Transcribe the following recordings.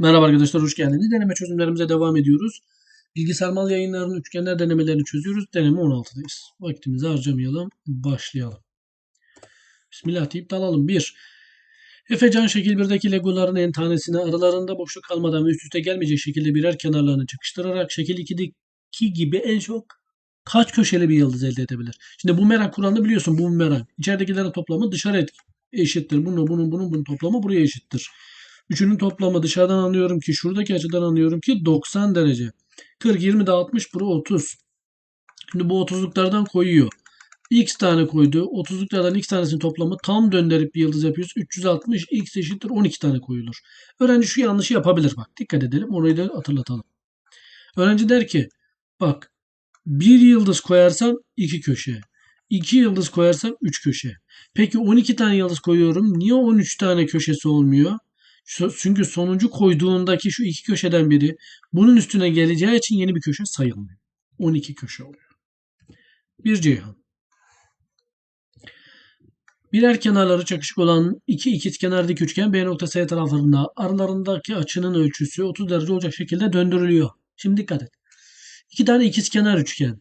Merhaba arkadaşlar hoş geldiniz. Deneme çözümlerimize devam ediyoruz. Bilgisayar mal yayınlarının üçgenler denemelerini çözüyoruz. Deneme 16'dayız. Vaktimizi harcamayalım. Başlayalım. Bismillah deyip dalalım. 1. Efecan şekil 1'deki legoların en tanesini aralarında boşluk kalmadan ve üst üste gelmeyecek şekilde birer kenarlarını çıkıştırarak şekil 2'deki gibi en çok kaç köşeli bir yıldız elde edebilir? Şimdi bu merak kuralını biliyorsun. Bu merak. İçeridekilerin toplamı dışarı eşittir. Bunun, bunun, bunun, bunun toplamı buraya eşittir. Üçünün toplamı dışarıdan anlıyorum ki şuradaki açıdan anlıyorum ki 90 derece. 40, 20 de 60, bura 30. Şimdi bu 30'luklardan koyuyor. X tane koydu. 30'luklardan x tanesinin toplamı tam döndürüp bir yıldız yapıyoruz. 360 x eşittir 12 tane koyulur. Öğrenci şu yanlışı yapabilir bak. Dikkat edelim. Orayı da hatırlatalım. Öğrenci der ki bak bir yıldız koyarsam iki köşe. 2 yıldız koyarsam 3 köşe. Peki 12 tane yıldız koyuyorum. Niye 13 tane köşesi olmuyor? Çünkü sonuncu koyduğundaki şu iki köşeden biri bunun üstüne geleceği için yeni bir köşe sayılmıyor. 12 köşe oluyor. Bir ceyhan. Birer kenarları çakışık olan iki ikizkenar dik üçgen B noktası E taraflarında aralarındaki açının ölçüsü 30 derece olacak şekilde döndürülüyor. Şimdi dikkat et. İki tane ikizkenar üçgen.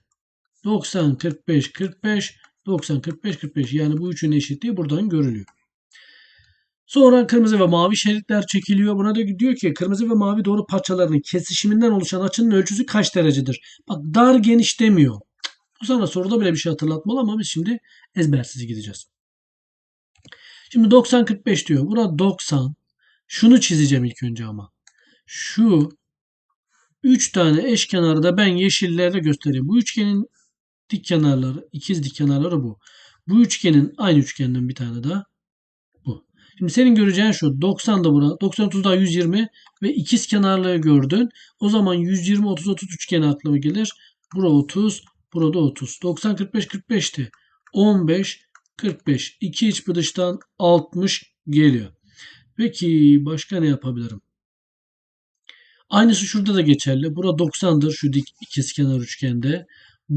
90 45 45 90 45 45 yani bu üçün eşitliği buradan görülüyor. Sonra kırmızı ve mavi şeritler çekiliyor. Buna da diyor ki kırmızı ve mavi doğru parçalarının kesişiminden oluşan açının ölçüsü kaç derecedir? Bak dar geniş demiyor. Bu sana soruda bile bir şey hatırlatmalı ama biz şimdi ezbersiz gideceğiz. Şimdi 90-45 diyor. Buna 90. Şunu çizeceğim ilk önce ama. Şu 3 tane eş da ben yeşillerle göstereyim. Bu üçgenin dik kenarları, ikiz dik kenarları bu. Bu üçgenin aynı üçgenden bir tane daha Şimdi senin göreceğin şu 90 da bura. 90 30 daha 120 ve ikiz kenarlığı gördün. O zaman 120 30 30 üçgeni aklıma gelir. Bura 30, burada 30. 90 45 45'ti. 15 45. 2 iç bir dıştan 60 geliyor. Peki başka ne yapabilirim? Aynısı şurada da geçerli. Bura 90'dır şu dik ikizkenar üçgende.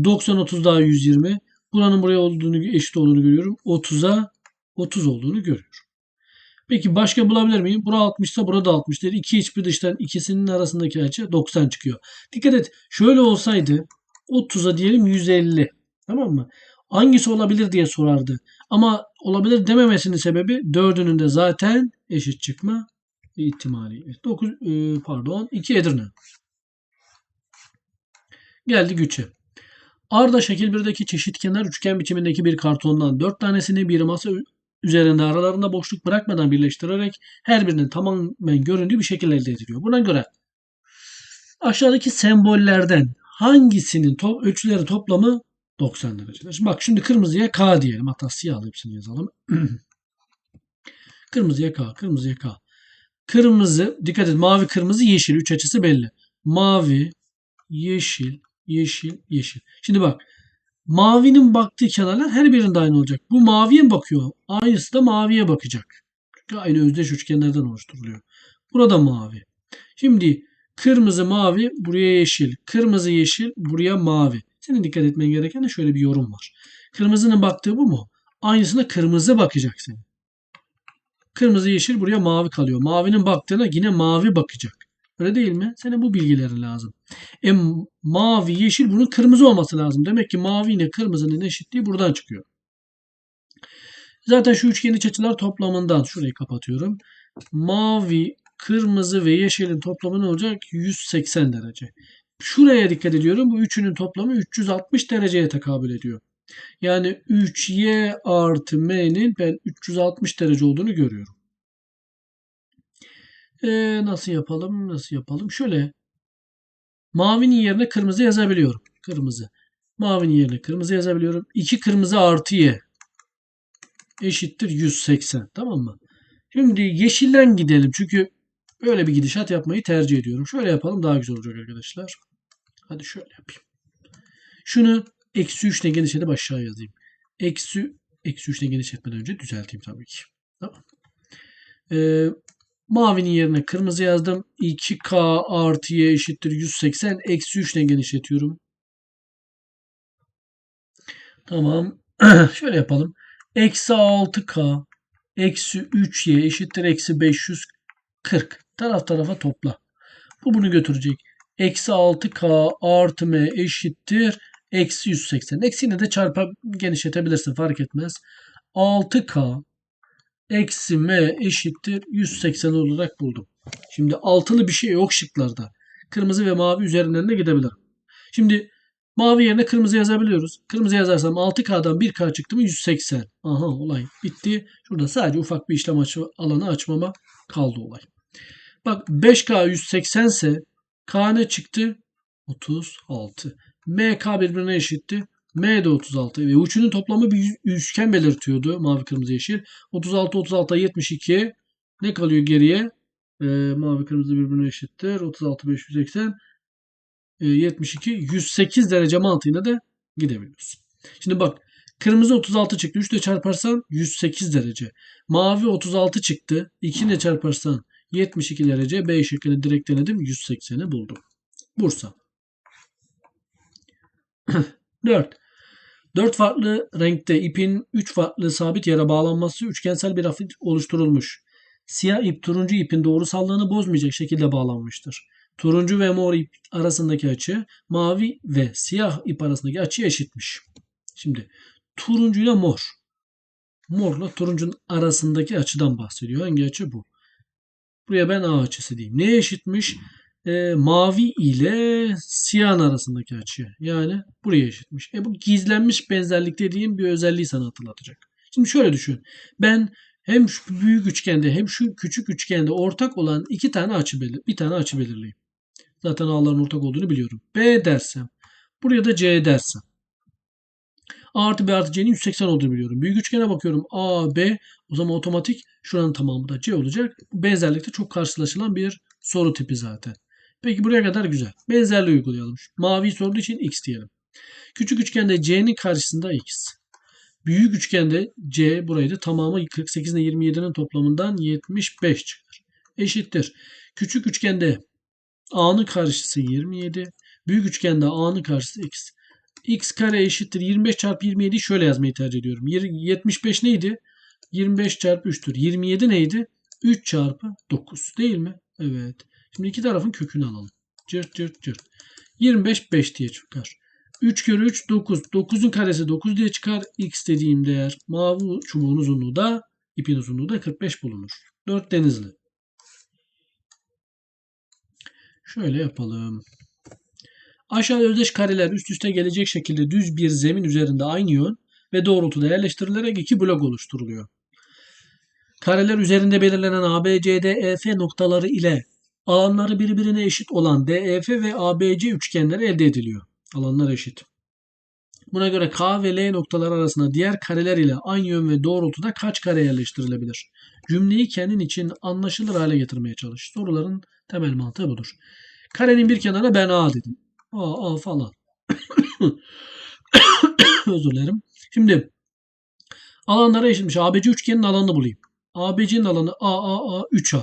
90 30 daha 120. Buranın buraya olduğunu eşit olduğunu görüyorum. 30'a 30 olduğunu görüyorum. Peki başka bulabilir miyim? Bura 60 ise burada 60 dedi. 2 iç bir dıştan ikisinin arasındaki açı 90 çıkıyor. Dikkat et. Şöyle olsaydı 30'a diyelim 150. Tamam mı? Hangisi olabilir diye sorardı. Ama olabilir dememesinin sebebi dördünün de zaten eşit çıkma ihtimali. 9 e, pardon 2 Edirne. Geldi güçe. Arda şekil 1'deki çeşit kenar üçgen biçimindeki bir kartondan 4 tanesini bir masa üzerinde aralarında boşluk bırakmadan birleştirerek her birinin tamamen göründüğü bir şekilde elde ediliyor. Buna göre aşağıdaki sembollerden hangisinin to ölçüleri toplamı 90 derecedir. Şimdi bak şimdi kırmızıya K diyelim. Hatta siyahlı hepsini yazalım. kırmızıya K, kırmızıya K. Kırmızı, dikkat et mavi, kırmızı, yeşil. Üç açısı belli. Mavi, yeşil, yeşil, yeşil. Şimdi bak Mavinin baktığı kenarlar her birinde aynı olacak. Bu maviye bakıyor? Aynısı da maviye bakacak. Çünkü aynı özdeş üçgenlerden oluşturuluyor. Burada mavi. Şimdi kırmızı mavi buraya yeşil. Kırmızı yeşil buraya mavi. Senin dikkat etmen gereken de şöyle bir yorum var. Kırmızının baktığı bu mu? Aynısına kırmızı bakacak senin. Kırmızı yeşil buraya mavi kalıyor. Mavinin baktığına yine mavi bakacak. Öyle değil mi? Senin bu bilgileri lazım. E, mavi, yeşil bunun kırmızı olması lazım. Demek ki mavi ile kırmızının eşitliği buradan çıkıyor. Zaten şu üçgen iç açılar toplamından şurayı kapatıyorum. Mavi, kırmızı ve yeşilin toplamı ne olacak? 180 derece. Şuraya dikkat ediyorum. Bu üçünün toplamı 360 dereceye tekabül ediyor. Yani 3y artı m'nin ben 360 derece olduğunu görüyorum. Ee, nasıl yapalım? Nasıl yapalım? Şöyle mavinin yerine kırmızı yazabiliyorum. Kırmızı. Mavinin yerine kırmızı yazabiliyorum. 2 kırmızı artı y eşittir 180. Tamam mı? Şimdi yeşilden gidelim. Çünkü böyle bir gidişat yapmayı tercih ediyorum. Şöyle yapalım daha güzel olacak arkadaşlar. Hadi şöyle yapayım. Şunu eksi 3 ile genişletip aşağı yazayım. Eksi, eksi 3 ile genişletmeden önce düzelteyim tabii ki. Tamam. Ee, Mavinin yerine kırmızı yazdım. 2K artı Y eşittir 180. Eksi 3 ile genişletiyorum. Tamam. Şöyle yapalım. Eksi 6K eksi 3Y eşittir eksi 540. Taraf tarafa topla. Bu bunu götürecek. Eksi 6K artı M eşittir. Eksi 180. Eksiyle de çarpa genişletebilirsin fark etmez. 6K eksi M eşittir 180 olarak buldum. Şimdi altılı bir şey yok şıklarda. Kırmızı ve mavi üzerinden de gidebilirim. Şimdi mavi yerine kırmızı yazabiliyoruz. Kırmızı yazarsam 6K'dan 1K çıktı mı 180. Aha olay bitti. Şurada sadece ufak bir işlem açı, alanı açmama kaldı olay. Bak 5K 180 ise K ne çıktı? 36. MK birbirine eşitti. M de 36 ve üçünün toplamı bir üçgen belirtiyordu. Mavi kırmızı yeşil. 36 36 72 ne kalıyor geriye? Ee, mavi kırmızı birbirine eşittir. 36 580 e, 72 108 derece mantığıyla da gidebiliyoruz. Şimdi bak kırmızı 36 çıktı. 3 ile çarparsan 108 derece. Mavi 36 çıktı. 2 ile çarparsan 72 derece. B şıkkını direkt denedim. 180'i buldum. Bursa. 4. 4 farklı renkte ipin 3 farklı sabit yere bağlanması üçgensel bir hafif oluşturulmuş. Siyah ip turuncu ipin doğrusallığını bozmayacak şekilde bağlanmıştır. Turuncu ve mor ip arasındaki açı mavi ve siyah ip arasındaki açı eşitmiş. Şimdi turuncu ile mor. Morla turuncunun arasındaki açıdan bahsediyor. Hangi açı bu? Buraya ben A açısı diyeyim. Ne eşitmiş? E, mavi ile siyahın arasındaki açı. Yani buraya eşitmiş. E bu gizlenmiş benzerlik dediğim bir özelliği sana hatırlatacak. Şimdi şöyle düşün. Ben hem şu büyük üçgende hem şu küçük üçgende ortak olan iki tane açı belir bir tane açı belirleyeyim. Zaten A'ların ortak olduğunu biliyorum. B dersem. Buraya da C dersem. A artı B artı C'nin 180 olduğunu biliyorum. Büyük üçgene bakıyorum. A, B. O zaman otomatik şuranın tamamı da C olacak. Benzerlikte çok karşılaşılan bir soru tipi zaten. Peki buraya kadar güzel. Benzerliği uygulayalım. Mavi sorduğu için x diyelim. Küçük üçgende c'nin karşısında x. Büyük üçgende c burayı da tamamı 48 ile 27'nin toplamından 75 çıkar. Eşittir. Küçük üçgende a'nın karşısı 27. Büyük üçgende a'nın karşısı x. x kare eşittir 25 çarpı 27 şöyle yazmayı tercih ediyorum. 75 neydi? 25 çarpı 3'tür. 27 neydi? 3 çarpı 9 değil mi? Evet. Şimdi iki tarafın kökünü alalım. Cırt cırt cırt. 25 5 diye çıkar. 3 kere 3 9. 9'un karesi 9 diye çıkar. X dediğim değer mavi çubuğun uzunluğu da ipin uzunluğu da 45 bulunur. 4 denizli. Şöyle yapalım. Aşağıda özdeş kareler üst üste gelecek şekilde düz bir zemin üzerinde aynı yön ve doğrultuda yerleştirilerek iki blok oluşturuluyor. Kareler üzerinde belirlenen ABCDEF noktaları ile alanları birbirine eşit olan DEF ve ABC üçgenleri elde ediliyor. Alanlar eşit. Buna göre K ve L noktalar arasında diğer kareler ile aynı yön ve doğrultuda kaç kare yerleştirilebilir? Cümleyi kendin için anlaşılır hale getirmeye çalış. Soruların temel mantığı budur. Karenin bir kenarına ben A dedim. A, A falan. Özür dilerim. Şimdi alanlara eşitmiş. ABC üçgenin alanını bulayım. ABC'nin alanı A, A, A, 3A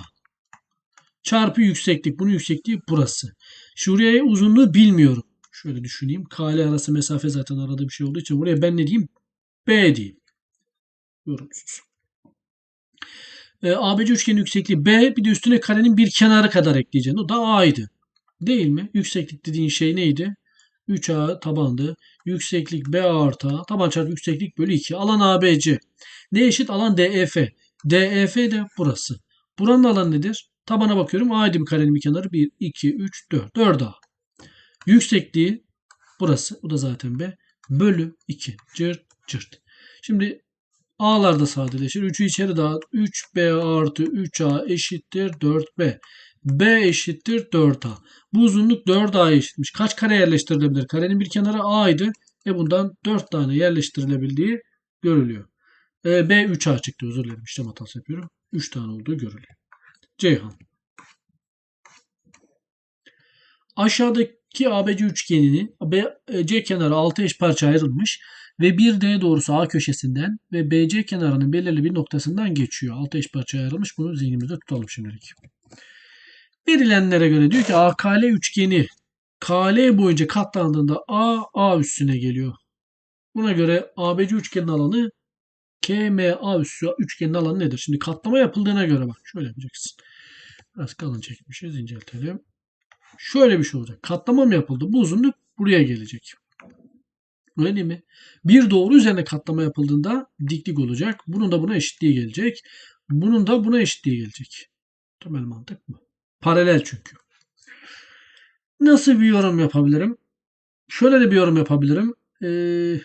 çarpı yükseklik. Bunun yüksekliği burası. Şuraya uzunluğu bilmiyorum. Şöyle düşüneyim. K ile arası mesafe zaten arada bir şey olduğu için buraya ben ne diyeyim? B diyeyim. Yorumsuz. E, ABC üçgenin yüksekliği B. Bir de üstüne karenin bir kenarı kadar ekleyeceğim. O da A'ydı. Değil mi? Yükseklik dediğin şey neydi? 3A tabandı. Yükseklik B artı A. Taban çarpı yükseklik bölü 2. Alan ABC. Ne eşit? Alan DEF. DEF de burası. Buranın alanı nedir? Tabana bakıyorum. A'ydı bir karenin bir kenarı. 1, 2, 3, 4. 4 A. Yüksekliği burası. Bu da zaten B. Bölü 2. Cırt cırt. Şimdi A'lar da sadeleşir. 3'ü içeri dağıt. 3B artı 3A eşittir 4B. B eşittir 4A. Bu uzunluk 4A'ya eşitmiş. Kaç kare yerleştirilebilir? Karenin bir kenarı A'ydı. E bundan 4 tane yerleştirilebildiği görülüyor. E, B 3A çıktı. Özür dilerim. İşlem hatası yapıyorum. 3 tane olduğu görülüyor. Ceyhan. Aşağıdaki ABC üçgenini C kenarı 6 eş parça ayrılmış ve bir D doğrusu A köşesinden ve BC kenarının belirli bir noktasından geçiyor. 6 eş parça ayrılmış. Bunu zihnimizde tutalım şimdilik. Verilenlere göre diyor ki AKL üçgeni KL boyunca katlandığında A, A üstüne geliyor. Buna göre ABC üçgenin alanı KMA üssü üçgenin alanı nedir? Şimdi katlama yapıldığına göre bak şöyle yapacaksın. Biraz kalın çekmişiz. inceltelim. Şöyle bir şey olacak. Katlama mı yapıldı? Bu uzunluk buraya gelecek. Öyle değil mi? Bir doğru üzerine katlama yapıldığında diklik olacak. Bunun da buna eşitliği gelecek. Bunun da buna eşitliği gelecek. Temel mantık bu. Paralel çünkü. Nasıl bir yorum yapabilirim? Şöyle de bir yorum yapabilirim. Ee,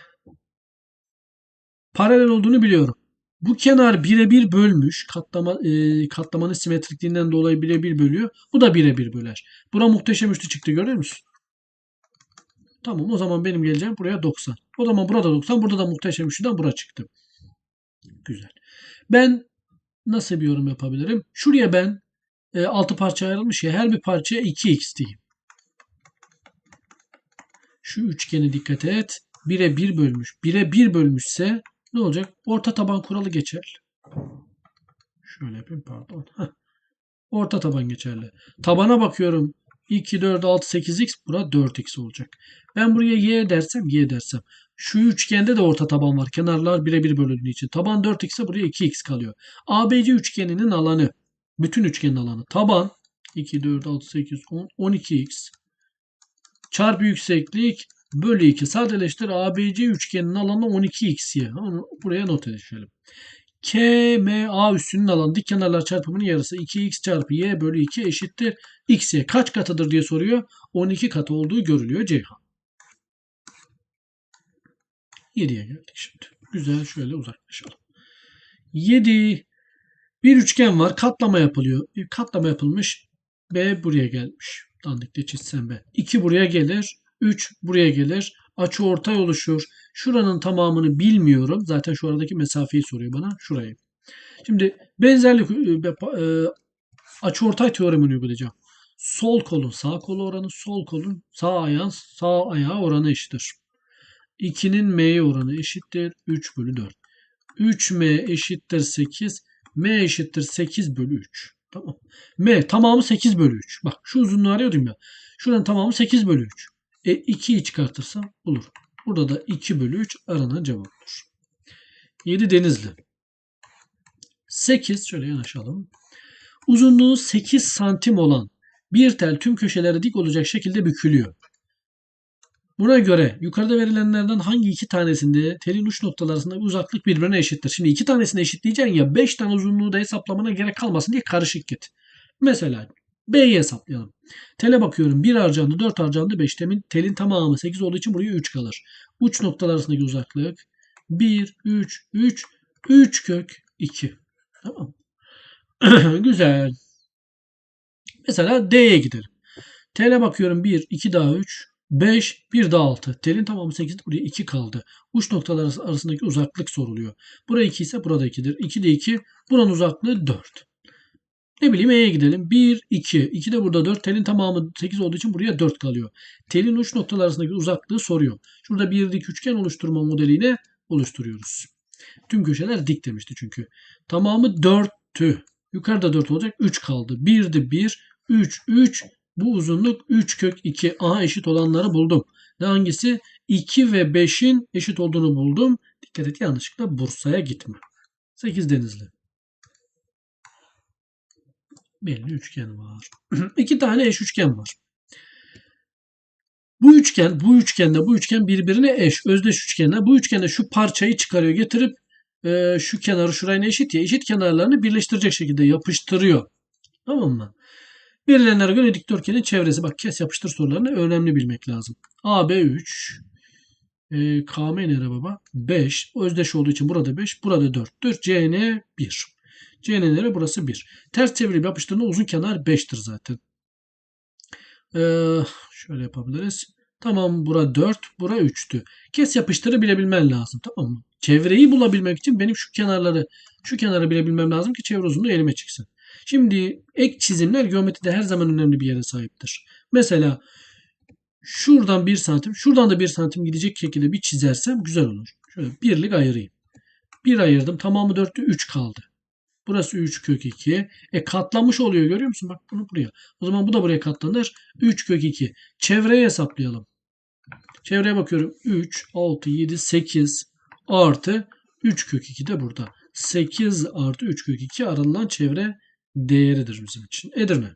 paralel olduğunu biliyorum. Bu kenar birebir bölmüş. Katlama, e, katlamanın simetrikliğinden dolayı birebir bölüyor. Bu da birebir böler. Buna muhteşem üçlü çıktı görüyor musun? Tamam o zaman benim geleceğim buraya 90. O zaman burada 90. Burada da muhteşem üçlüden bura çıktı. Güzel. Ben nasıl bir yorum yapabilirim? Şuraya ben e, 6 parça ayrılmış ya her bir parçaya 2x diyeyim. Şu üçgeni dikkat et. 1'e 1 bölmüş. 1'e 1 bölmüşse ne olacak? Orta taban kuralı geçer. Şöyle yapayım pardon. Heh. Orta taban geçerli. Tabana bakıyorum. 2, 4, 6, 8x. Bura 4x olacak. Ben buraya y dersem y dersem. Şu üçgende de orta taban var. Kenarlar birebir bölündüğü için. Taban 4x ise buraya 2x kalıyor. ABC üçgeninin alanı. Bütün üçgenin alanı. Taban 2, 4, 6, 8, 10, 12x. Çarpı yükseklik bölü 2. Sadeleştir ABC üçgeninin alanı 12x'ye. Onu buraya not edelim. KMA üssünün alanı dik kenarlar çarpımının yarısı 2x çarpı y bölü 2 eşittir x'ye. Kaç katıdır diye soruyor. 12 katı olduğu görülüyor Ceyhan. 7'ye geldik şimdi. Güzel şöyle uzaklaşalım. 7 bir üçgen var. Katlama yapılıyor. Bir katlama yapılmış. B buraya gelmiş. Dandikte çizsem B. 2 buraya gelir. 3 buraya gelir. Açı ortay oluşur. Şuranın tamamını bilmiyorum. Zaten şu aradaki mesafeyi soruyor bana. Şurayı. Şimdi benzerlik e, açı ortay teoremini uygulayacağım. Sol kolun sağ kolu oranı, sol kolun sağ ayağın sağ ayağı oranı eşittir. 2'nin m'ye oranı eşittir 3 bölü 4. 3m eşittir 8. m eşittir 8 bölü 3. Tamam. m tamamı 8 bölü 3. Bak şu uzunluğu arıyordum ya. Şuranın tamamı 8 bölü 3. E 2'yi çıkartırsam olur. Burada da 2 bölü 3 aranan cevap olur. 7 Denizli. 8 şöyle yanaşalım. Uzunluğu 8 santim olan bir tel tüm köşelere dik olacak şekilde bükülüyor. Buna göre yukarıda verilenlerden hangi iki tanesinde telin uç noktaları uzaklık birbirine eşittir? Şimdi iki tanesini eşitleyeceksin ya 5 tane uzunluğu da hesaplamana gerek kalmasın diye karışık git. Mesela B'yi hesaplayalım. Tele bakıyorum 1 harcandı 4 harcandı 5. Temin, telin tamamı 8 olduğu için buraya 3 kalır. Uç noktalar arasındaki uzaklık 1, 3, 3, 3 kök 2. Tamam. Güzel. Mesela D'ye gidelim. T'le bakıyorum 1, 2 daha 3, 5, 1 daha 6. Telin tamamı 8, buraya 2 kaldı. Uç noktalar arasındaki uzaklık soruluyor. Buraya 2 ise burada 2'dir. 2 de 2, buranın uzaklığı 4. Ne bileyim E'ye gidelim. 1, 2. 2 de burada 4. Telin tamamı 8 olduğu için buraya 4 kalıyor. Telin uç noktalar arasındaki uzaklığı soruyor. Şurada bir dik üçgen oluşturma modeliyle oluşturuyoruz. Tüm köşeler dik demişti çünkü. Tamamı 4'tü. Yukarıda 4 olacak. 3 kaldı. 1'di 1, 3, 3. Bu uzunluk 3 kök 2. Aha eşit olanları buldum. Ne hangisi? 2 ve 5'in eşit olduğunu buldum. Dikkat et yanlışlıkla Bursa'ya gitme. 8 Denizli. Belli üçgen var. İki tane eş üçgen var. Bu üçgen, bu üçgenle bu üçgen birbirine eş, özdeş üçgenler. Bu üçgende şu parçayı çıkarıyor, getirip e, şu kenarı şurayla eşit ya, eşit kenarlarını birleştirecek şekilde yapıştırıyor. Tamam mı? Verilenlere göre dikdörtgenin çevresi. Bak kes yapıştır sorularını önemli bilmek lazım. AB 3. E, KM nere baba? 5. Özdeş olduğu için burada 5. Burada 4'tür. CN 1. CN nere? Burası 1. Ters çevirip yapıştırdığında uzun kenar 5'tir zaten. Ee, şöyle yapabiliriz. Tamam bura 4, bura 3'tü. Kes yapıştırı bilebilmen lazım tamam mı? Çevreyi bulabilmek için benim şu kenarları şu kenarı bilebilmem lazım ki çevre uzunluğu elime çıksın. Şimdi ek çizimler geometride her zaman önemli bir yere sahiptir. Mesela şuradan 1 santim, şuradan da 1 santim gidecek şekilde bir çizersem güzel olur. Şöyle birlik ayırayım. 1 ayırdım. Tamamı 4'tü 3 kaldı. Burası 3 kök 2. E katlanmış oluyor görüyor musun? Bak bunu buraya. O zaman bu da buraya katlanır. 3 kök 2. Çevreye hesaplayalım. Çevreye bakıyorum. 3, 6, 7, 8 artı 3 kök 2 de burada. 8 artı 3 kök 2 aranılan çevre değeridir bizim için. Edirne.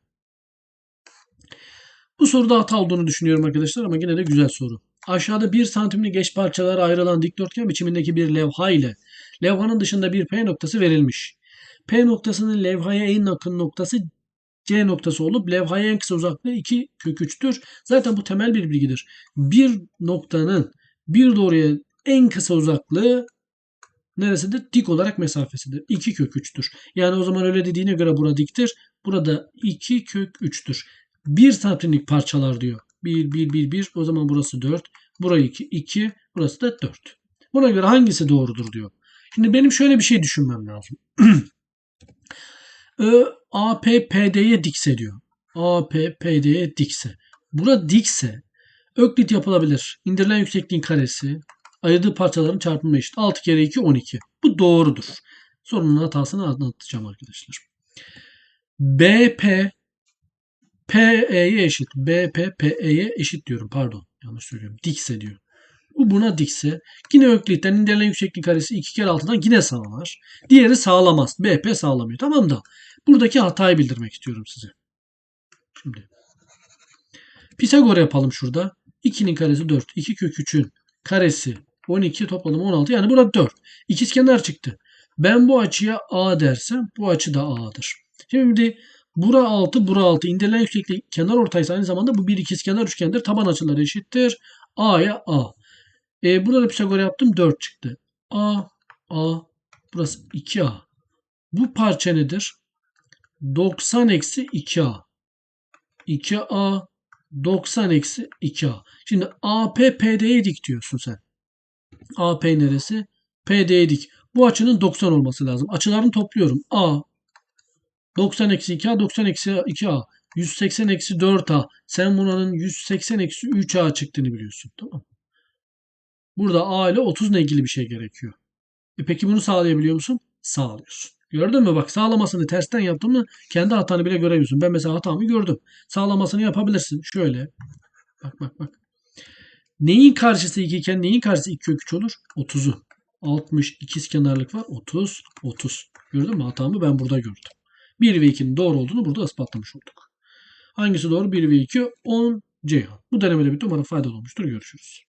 Bu soruda hata olduğunu düşünüyorum arkadaşlar ama yine de güzel soru. Aşağıda 1 santimlik eş parçalara ayrılan dikdörtgen biçimindeki bir levha ile levhanın dışında bir P noktası verilmiş. P noktasının levhaya en yakın noktası C noktası olup levhaya en kısa uzaklığı 2 kök 3'tür. Zaten bu temel bir bilgidir. Bir noktanın bir doğruya en kısa uzaklığı neresidir? Dik olarak mesafesidir. 2 kök 3'tür. Yani o zaman öyle dediğine göre bura diktir. Burada 2 kök 3'tür. 1 santimlik parçalar diyor. 1, 1, 1, 1. O zaman burası 4. Burayı 2, 2. Burası da 4. Buna göre hangisi doğrudur diyor. Şimdi benim şöyle bir şey düşünmem lazım. Ö, AP PD'ye dikse diyor. AP PD'ye dikse. Bura dikse Öklit yapılabilir. İndirilen yüksekliğin karesi ayırdığı parçaların çarpımı eşit. 6 kere 2 12. Bu doğrudur. Sorunun hatasını anlatacağım arkadaşlar. BP PE'ye eşit. BP PE'ye eşit diyorum. Pardon. Yanlış söylüyorum. Dikse diyor. Bu buna dikse. Yine Öklit'ten indirilen yükseklik karesi 2 kere 6'dan yine sağlar. Diğeri sağlamaz. BP sağlamıyor. Tamam da buradaki hatayı bildirmek istiyorum size. Şimdi Pisagor yapalım şurada. 2'nin karesi 4. 2 kök 3'ün karesi 12 topladım 16. Yani burada 4. İkizkenar çıktı. Ben bu açıya A dersem bu açı da A'dır. Şimdi bura 6, bura 6. İndirilen yükseklik kenar ortaysa aynı zamanda bu bir ikizkenar üçgendir. Taban açıları eşittir. A'ya A. E, burada da Pisagor yaptım 4 çıktı. A, A, burası 2A. Bu parça nedir? 90 eksi 2A. 2A 90 eksi 2A. Şimdi AP PD'ye dik diyorsun sen. AP neresi? PD'ye dik. Bu açının 90 olması lazım. Açılarını topluyorum. A 90 eksi 2A 90 eksi 2A 180 eksi 4A. Sen bunun 180 eksi 3A çıktığını biliyorsun. Tamam Burada A ile 30 ile ilgili bir şey gerekiyor. E peki bunu sağlayabiliyor musun? Sağlıyorsun. Gördün mü bak sağlamasını tersten yaptın mı kendi hatanı bile göremiyorsun. Ben mesela hatamı gördüm. Sağlamasını yapabilirsin. Şöyle. Bak bak bak. Neyin karşısı 2 iken neyin karşısı 2 kök 3 olur? 30'u. 60 ikiz kenarlık var. 30 30. Gördün mü hatamı ben burada gördüm. 1 ve 2'nin doğru olduğunu burada ispatlamış olduk. Hangisi doğru? 1 ve 2 10 Ceyhan. Bu denemede bir umarım faydalı olmuştur. Görüşürüz.